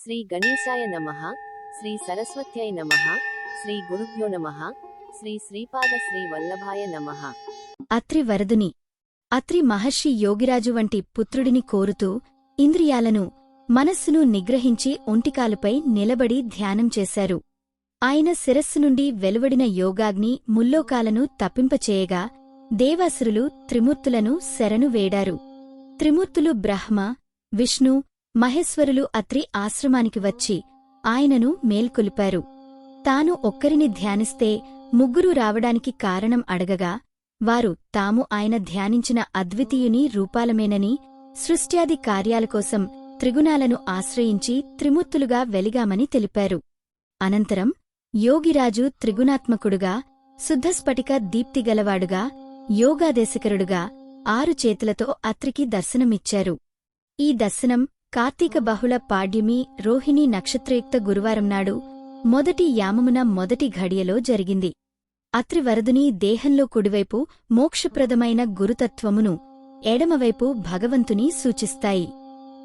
శ్రీ గణేశాయ నమః శ్రీ సరస్వత్యై నమః శ్రీ గురుభ్యో నమః శ్రీ శ్రీపాద శ్రీ వల్లభాయ నమః. అత్రి వరదుని అత్రి మహర్షి యోగిరాజు వంటి పుత్రుడిని కోరుతూ ఇంద్రియాలను మనస్సును నిగ్రహించి ఒంటికాలుపై నిలబడి ధ్యానం చేశారు. ఆయన శిరస్సు నుండి వెలువడిన యోగాగ్ని ముల్లోకాలను తప్పింపచేయగా దేవాసురులు త్రిమూర్తులను శరణు వేడారు. త్రిమూర్తులు బ్రహ్మ విష్ణు మహేశ్వరులు అత్రి ఆశ్రమానికి వచ్చి ఆయనను మేల్కొలిపారు. తాను ఒక్కరిని ధ్యానిస్తే ముగ్గురు రావడానికి కారణం అడగగా వారు తాము ఆయన ధ్యానించిన అద్వితీయుని రూపాలమేనని సృష్ట్యాది కార్యాలకోసం త్రిగుణాలను ఆశ్రయించి త్రిమూర్తులుగా వెలిగామని తెలిపారు. అనంతరం యోగిరాజు త్రిగుణాత్మకుడుగా శుద్ధస్ఫటిక దీప్తిగలవాడుగా యోగాదేశకరుడుగా ఆరు చేతులతో అత్రికి దర్శనమిచ్చారు. ఈ దర్శనం కార్తీక బహుళ పాడ్యమి రోహిణీ నక్షత్రయుక్త గురువారం నాడు మొదటి యామమున మొదటి ఘడియలో జరిగింది. అత్రివరదుని దేహంలో కుడివైపు మోక్షప్రదమైన గురుతత్వమును ఎడమవైపు భగవంతుని సూచిస్తాయి.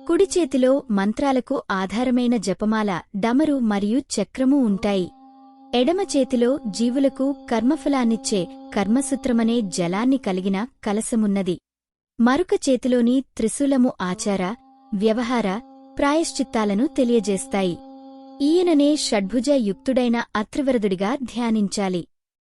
కుడిచేతిలో మంత్రాలకు ఆధారమైన జపమాల డమరు మరియు చక్రము ఉంటాయి. ఎడమ చేతిలో జీవులకు కర్మఫలాన్నిచ్చే కర్మసూత్రమనే జలాన్ని కలిగిన కలసమున్నది. మరొక చేతిలోని త్రిశూలము ఆచార వ్యవహార ప్రాయశ్చిత్తాలను తెలియజేస్తాయి. ఈయననే షడ్భుజ యుక్తుడైన అత్రివరదుడిగా ధ్యానించాలి.